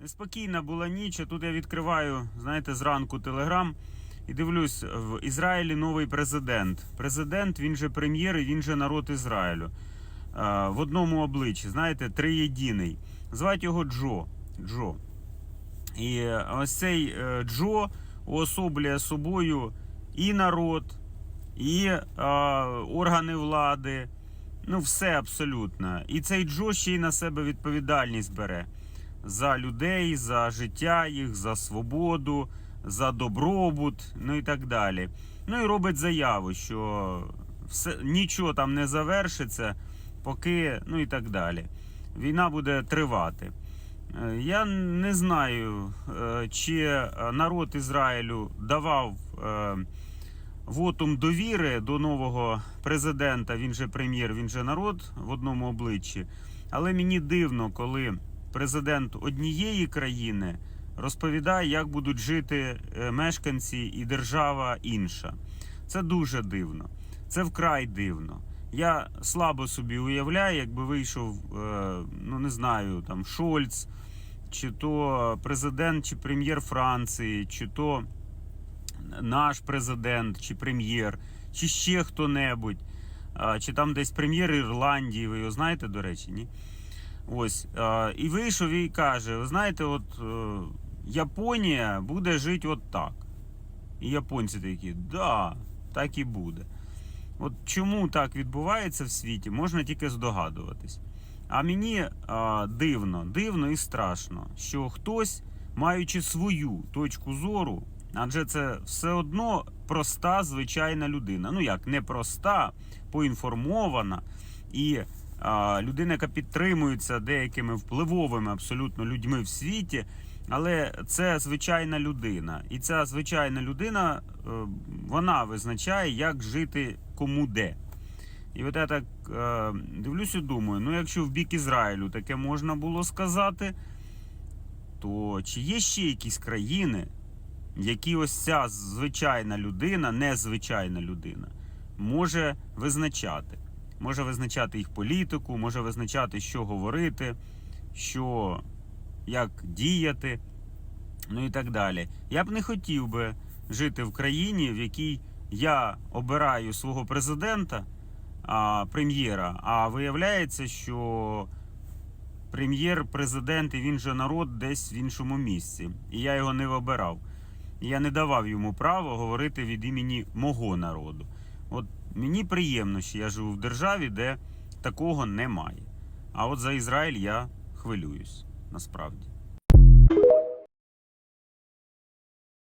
Неспокійна була ніч, а тут я відкриваю, знаєте, зранку телеграм і дивлюсь, в Ізраїлі новий президент. Президент, він же прем'єр, і він же народ Ізраїлю. Е, В одному обличчі, знаєте, триєдиний. Звать його Джо. Джо. І ось цей е, Джо уособлює собою і народ, і е, органи влади. Ну, все абсолютно. І цей Джо ще й на себе відповідальність бере за людей, за життя їх, за свободу, за добробут, ну і так далі. Ну і робить заяву, що все, нічого там не завершиться, поки, ну і так далі. Війна буде тривати. Е, Я не знаю, е, чи народ Ізраїлю давав е, вотум довіри до нового президента. Він же прем'єр, він же народ в одному обличчі. Але мені дивно, коли президент однієї країни розповідає, як будуть жити е, мешканці і держава інша. Це дуже дивно. Це вкрай дивно. Я слабо собі уявляю, якби вийшов, е, ну не знаю, там Шольц, чи то президент, чи прем'єр Франції, чи то наш президент, чи прем'єр, чи ще хто-небудь, чи там десь прем'єр Ірландії, ви його знаєте, до речі, ні? Ось. а, І вийшов і каже: ви знаєте, от е, Японія буде жити от так. І японці такі, да, так і буде. От чому так відбувається в світі, можна тільки здогадуватись. А мені а, дивно, дивно і страшно, що хтось, маючи свою точку зору, адже це все одно проста звичайна людина. Ну як не проста, поінформована і людина, яка підтримується деякими впливовими абсолютно людьми в світі. Але це звичайна людина, і ця звичайна людина е, вона визначає, як жити кому де. І от я так е, дивлюся думаю: ну якщо в бік Ізраїлю таке можна було сказати, то чи є ще якісь країни, які ось ця звичайна людина, незвичайна людина, може визначати? Може визначати їх політику, може визначати, що говорити, що як діяти, ну і так далі. Я б не хотів би жити в країні, в якій я обираю свого президента, а, прем'єра, а виявляється, що прем'єр, президент і він же народ десь в іншому місці. І я його не обирав. Я не давав йому право говорити від імені мого народу. От мені приємно, що я живу в державі, де такого немає. А от за Ізраїль я хвилююсь насправді.